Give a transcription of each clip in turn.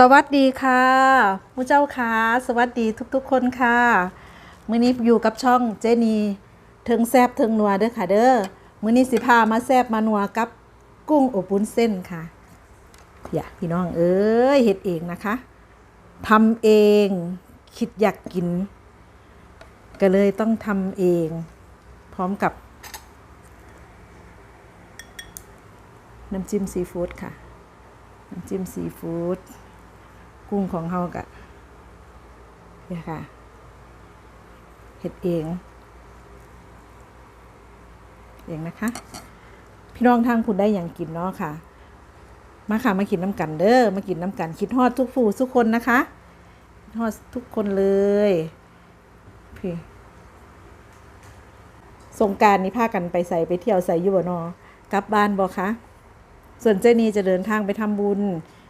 สวัสดีค่ะผู้เจ้าค่ะสวัสดีทุกๆคนค่ะมื้อนี้อยู่กับช่องเจนีเทิงแซบเทิงนัวเด้อค่ะเด้อมื้อนี้สิพามาแซบมานัวกับกุ้งอบวุ้นเส้นค่ะอย่าพี่น้องเอ้ยเฮ็ดเองนะคะทำเองคิดอยากกิน ก็เลยต้องทำเอง พร้อมกับ น้ำจิ้มซีฟู้ดค่ะ น้ำจิ้มซีฟู้ด กุ้งของเฮากะเนี่ยค่ะเห็ดเอง เองนะคะ พี่น้องทางคุณได้อย่างกินเนาะค่ะ มาค่ะมากินน้ำกันเด้อมากินน้ำกันคิดฮอดทุกผู้ทุกคนนะคะคิดฮอดทุกคนเลยพี่สงการนี้พากันไปใส่ไปเที่ยวใส่ยู่บ่นอกลับบ้านบ่คะส่วนเจนีจะเดินทางไปทำบุญ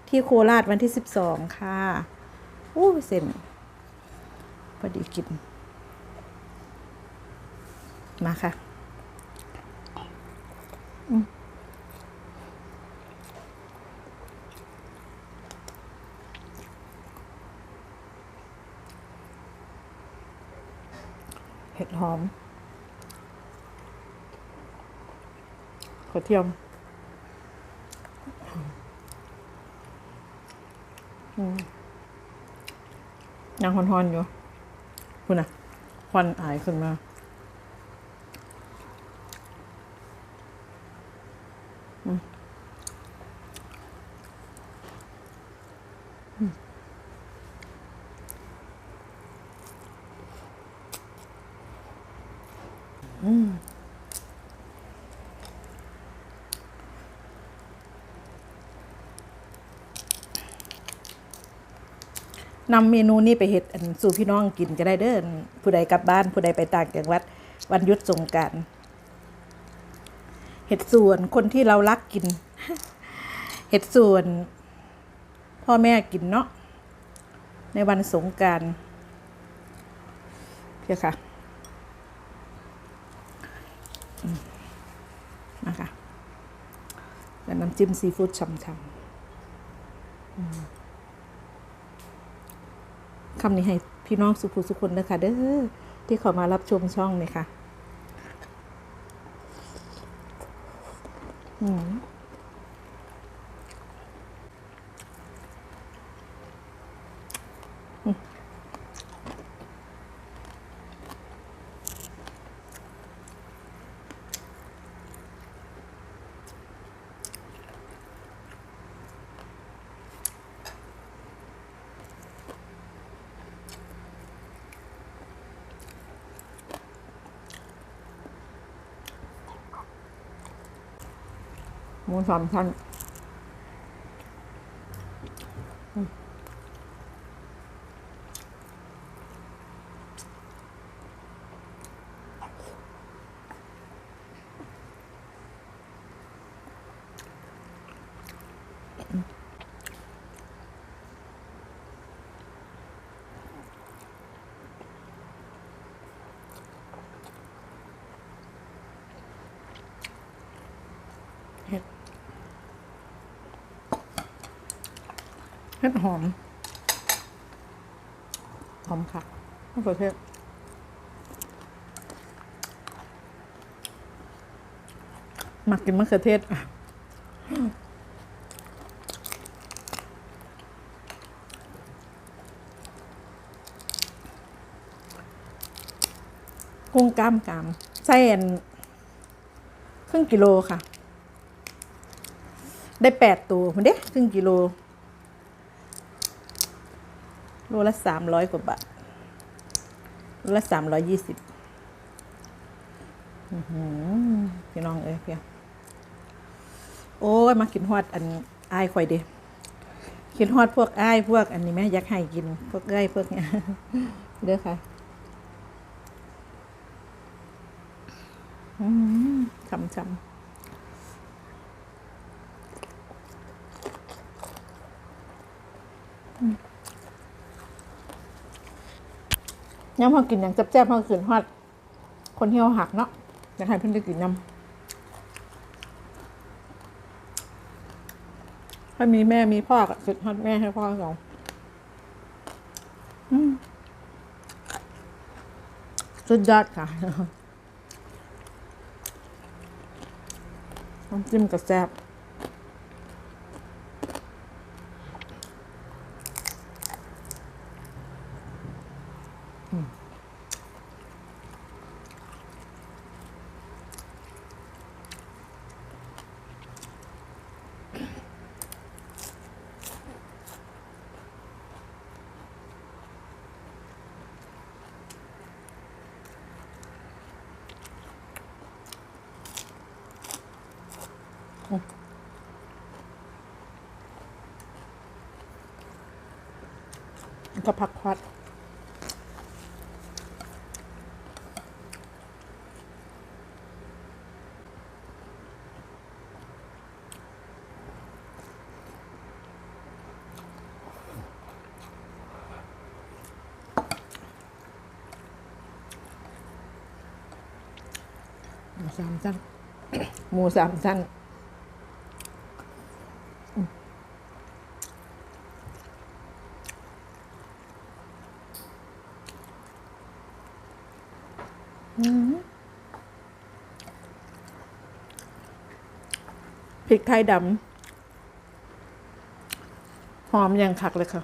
ที่โคราชวันที่ 12 ค่ะอู้เส้นพอดีกิน มาค่ะเห็ดหอมกระเทียม ยังฮอนๆอยู่คุณนะควันอายขึ้นมาอืมอืม นำเมนูนี้ไปเฮ็ดอันสู่พี่น้องกินก็ได้เด้อผู้ใดกลับบ้าน ผู้ใดไปต่างจังหวัดวันหยุดสงกรารเห็ดส่วนคนที่เรารักกิน เห็ดส่วน พ่อแม่กินเนาะในวันสงกรารเพียค่ะอืมมาค่ะแล้วน้ำจิ้มซีฟู้ดช่ำๆ คำนี้ให้พี่น้องสุขุสุคนนะคะเด้อที่เขามารับชมช่องเลยค่ะ อืม หมูสามชั้น ห็ดหอม หอมค่ะมะเขือเทศมักกินมะเขือเทศอะกุ้งกล้ามกรามไส้นครึ่งกิโลค่ะ ได้แปดตัวมันเด้ครึ่งกิโล ลละสามร้อยกว่าบาทโลละสามร้อยยี่สิบพี่น้องเอ้ยเพียโอ้ยมากินฮอดอันอายข่อยเด้กินฮอดพวกอ้ายพวกอันนี้ไหมอยากให้กิน พวกเอ้ยพวกเนี้ยเด้อค่ะอืมช่ำชำ ย่ำพอกินอย่างแซ่บๆพอขืนฮอด คนที่เขาหักเนาะอยากให้เพิ่นได้กินน้ำถ้ามีแม่มีพ่อก็สุดฮอดแม่ให้พ่อสองอืมสุดยอดค่ะน้ำจิ้มกับแซ่บ ก็ผักควัดหมูสามชั้นหมูสามชั้น พริกไทยดำหอมอย่างคักเลยค่ะ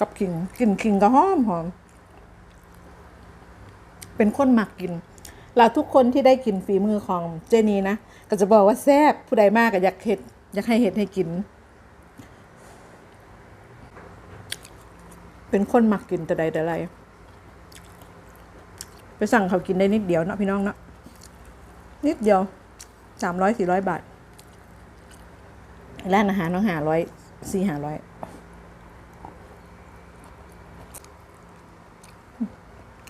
กับขิงกลิ่นขิงก็หอมหอม เป็นคนหมักกินแล้วทุกคนที่ได้กินฝีมือของเจนีนะก็จะบอกว่าแซ่บผู้ใดมากก็อยากเห็ดอยากให้เห็ดให้กิน เป็นคนหมักกินแต่ใดแต่ไรไปสั่งเขากินได้นิดเดียวเนาะพี่น้องเนาะนิดเดียว สามร้อยสี่ร้อยบาท ร้านอาหารต้องหาร้อยสี่หาร้อย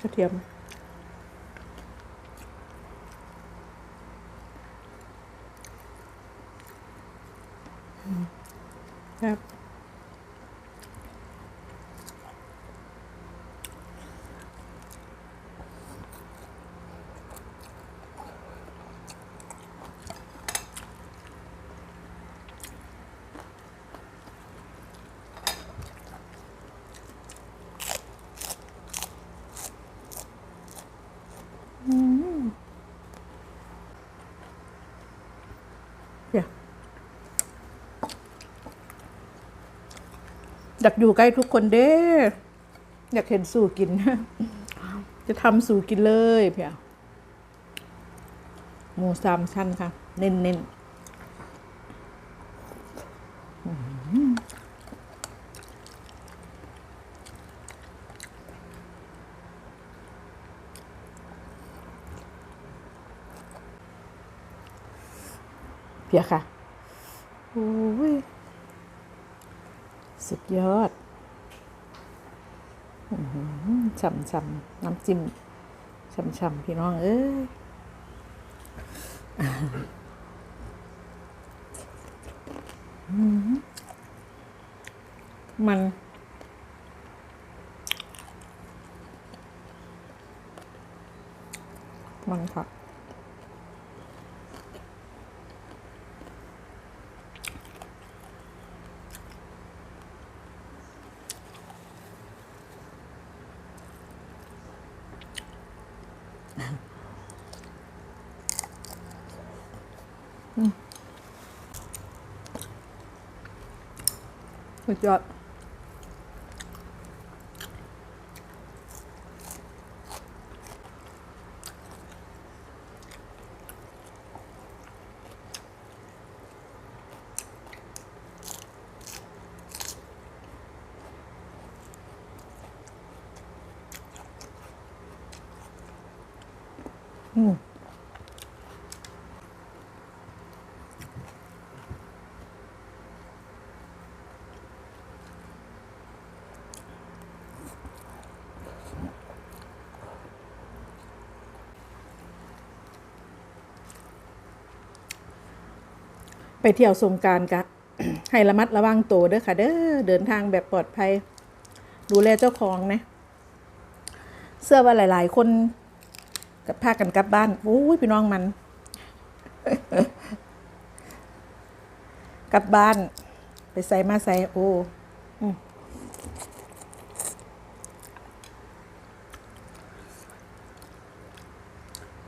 กระเทียมครับ อยากอยู่ใกล้ทุกคนเด้อยากเห็นสู่กิน จะทำสู่กินเลยเพียหมูสามชั้นค่ะ เน้นเน้นเพียค่ะโอ้ย สุดยอดฉ่ำฉ่ำๆน้ำจิ้มฉ่ำฉ่ำๆพี่น้อง เอ้ยมัน มันค่ะ สุดยอดอืม ไปเที่ยวสงการกะให้ระมัดระวังตัวเด้อค่ะเด้อเดินทางแบบปลอดภัย ดูแลเจ้าของนะ เสื้อว่าหลาย ๆ คนกับพากันกลับบ้านโอ้ยพี่น้องมัน กลับบ้าน ไปใส่มาใส่โอ้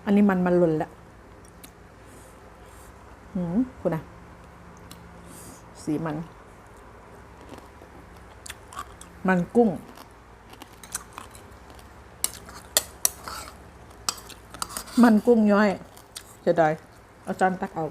อันนี้มันมันหล่นละหืมคุณนะ สีมัน มันกุ้ง มันกุ้งย้อยจะได้อาจารย์ตักเอา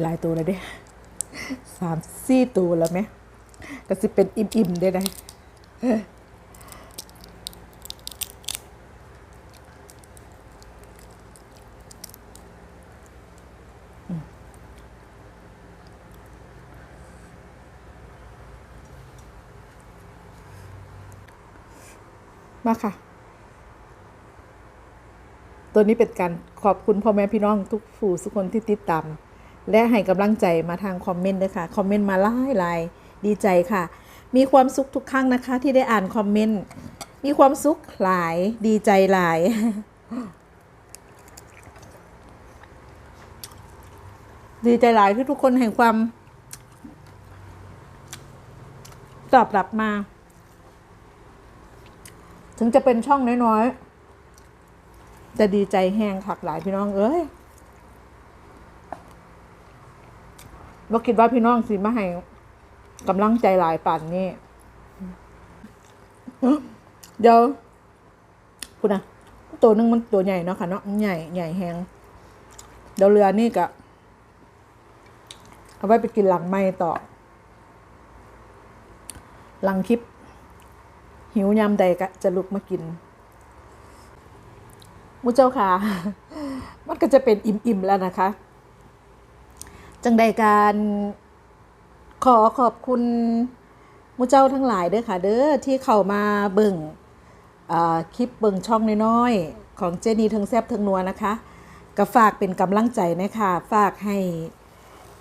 หลายตัวเลยเด้สามสี่ตัวแล้วไหมก็สิเป็นอิ่มๆได้ไดมาค่ะ ตัวนี้เป็นการขอบคุณพ่อแม่พี่น้องทุกผู้ทุกคนที่ติดตาม และให้กำลังใจมาทางคอมเมนต์ด้วยค่ะ คอมเมนต์มาหลายหลายดีใจค่ะ มีความสุขทุกครั้งนะคะ ที่ได้อ่านคอมเมนต์มีความสุขหลายดีใจหลาย ดีใจหลายที่ทุกคนแห่งความ ตอบรับมา ถึงจะเป็นช่องน้อยๆ จะดีใจแห้งขักหลายพี่น้องเอ้ย ว่าคิดว่าพี่น้องสิมาให้กำลังใจหลายป่านนี่เดี๋ยวคุณนะตัวนึงมันตัวใหญ่เนาะค่ะเนาะใหญ่ใหญ่แหงเดี๋ยวเรือนี่กะเอาไว้ไปกินหลังไม่ต่อ หลังคลิป หิวยามใดกะจะลุกมากินมุเจ้าค่ะ มันก็จะเป็นอิ่มๆแล้วนะคะ จังใดการขอขอบคุณมูเจ้าทั้งหลายเด้อค่ะ เด้อที่เข้ามาเบิ่งคลิปเบิ่งช่องน้อยๆ ของเจนีทั้งแซบทั้งนัวนะคะก็ฝากเป็นกำลังใจนะคะฝากให้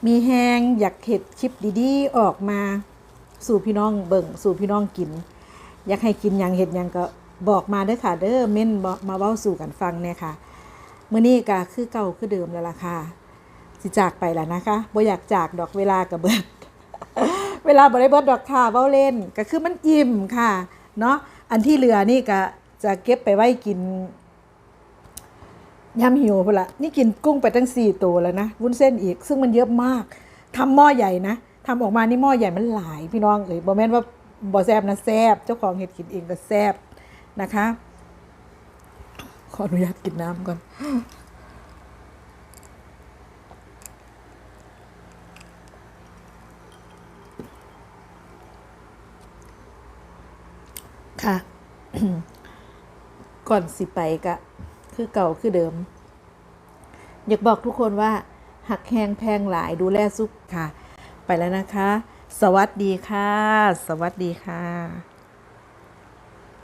มีแหงอยากเห็ดคลิปดีๆ ออกมาสู่พี่น้องเบิ่งสู่พี่น้องกิน อยากให้กินหยังเห็ดหยังก็บอกมาเด้อค่ะ เด้อเม่นมาเว้าสู่กันฟังเนี่ยค่ะมื้อนี้ก็คือเก่าคือเดิมแล้วล่ะค่ะ สิจากไปแล้วนะคะบ่อยากจากดอกเวลากับเบิด เวลาบ่ได้เบิดดอกค่ะเว้าเล่นก็คือมันอิ่มค่ะเนาะอันที่เหลือนี่ก็จะเก็บไปไว้กินยำหิวพุ่นละนี่กินกุ้งไปตั้งสี่ตัวแล้วนะวุ้นเส้นอีก ซึ่งมันเยอะมากทำหม้อใหญ่นะทำออกมานี่หม้อใหญ่มันหลายพี่น้องเอ้ยบ่แม่นว่าบ่แซบนะแซบเจ้าของเห็ดกินเองก็แซบนะคะ ขออนุญาตกินน้ำก่อน ค่ะ ก่อนสิไปก็คือเก่าคือเดิม อยากบอกทุกคนว่า หักแหงแพงหลายดูแลสุขค่ะ ไปแล้วนะคะ สวัสดีค่ะ สวัสดีค่ะ